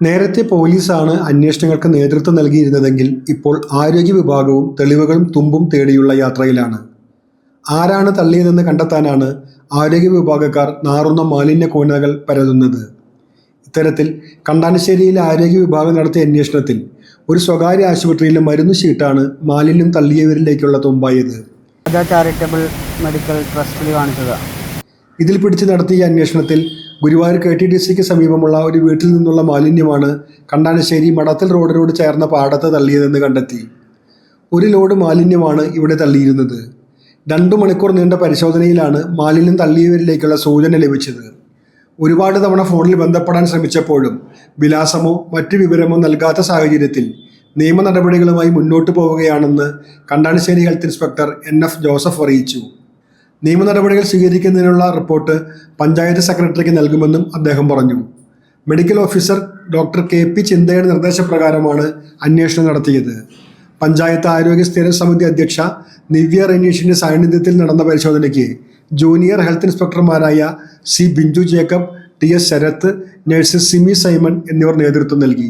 നേരത്തെ പോലീസാണ് അന്വേഷണങ്ങൾക്ക് നേതൃത്വം നൽകിയിരുന്നതെങ്കിൽ ഇപ്പോൾ ആരോഗ്യ വിഭാഗവും തെളിവുകളും തുമ്പും തേടിയുള്ള യാത്രയിലാണ്. ആരാണ് തള്ളിയതെന്ന് കണ്ടെത്താനാണ് ആരോഗ്യ വിഭാഗക്കാർ നാറുന്ന മാലിന്യ കോനകൾ പരതുന്നത്. ഇത്തരത്തിൽ കണ്ടാനശ്ശേരിയിലെ ആരോഗ്യ വിഭാഗം നടത്തിയ അന്വേഷണത്തിൽ ഒരു സ്വകാര്യ ആശുപത്രിയിലെ മരുന്ന് ഷീട്ടാണ് മാലിന്യം തള്ളിയവരിലേക്കുള്ള തുമ്പായത്. ചാരിറ്റബിൾ മെഡിക്കൽ ട്രസ്റ്റിൽ കാണിച്ചതാണ്. ഇതിൽ പിടിച്ച് നടത്തിയ അന്വേഷണത്തിൽ ഗുരുവായൂർ കെ ടി ഡി സിക്ക് സമീപമുള്ള ഒരു വീട്ടിൽ നിന്നുള്ള മാലിന്യമാണ് കണ്ടാനശ്ശേരി മടത്തൽ റോഡിനോട് ചേർന്ന പാടത്ത് തള്ളിയതെന്ന് കണ്ടെത്തി. ഒരു ലോഡ് മാലിന്യമാണ് ഇവിടെ തള്ളിയിരുന്നത്. രണ്ടു മണിക്കൂർ നീണ്ട പരിശോധനയിലാണ് മാലിന്യം തള്ളിയവരിലേക്കുള്ള സൂചന ലഭിച്ചത്. ഒരുപാട് തവണ ഫോണിൽ ബന്ധപ്പെടാൻ ശ്രമിച്ചപ്പോഴും വിലാസമോ മറ്റു വിവരമോ നൽകാത്ത സാഹചര്യത്തിൽ നിയമ നടപടികളുമായി മുന്നോട്ടു പോവുകയാണെന്ന് Kandanassery health inspector N F Joseph അറിയിച്ചു. നിയമ നടപടികൾ സ്വീകരിക്കുന്നതിനുള്ള റിപ്പോർട്ട് പഞ്ചായത്ത് സെക്രട്ടറിക്ക് നൽകുമെന്നും അദ്ദേഹം പറഞ്ഞു. Medical officer doctor K P ചിന്തയുടെ നിർദ്ദേശപ്രകാരമാണ് അന്വേഷണം നടത്തിയത്. പഞ്ചായത്ത് ആരോഗ്യ സ്ഥിര സമിതി അധ്യക്ഷ നിവ്യ റെനീഷിന്റെ സാന്നിധ്യത്തിൽ നടന്ന പരിശോധനയ്ക്ക് junior health ഇൻസ്പെക്ടർമാരായ C Binchu Jacob T S Sharath nurse Simi Simon എന്നിവർ നേതൃത്വം നൽകി.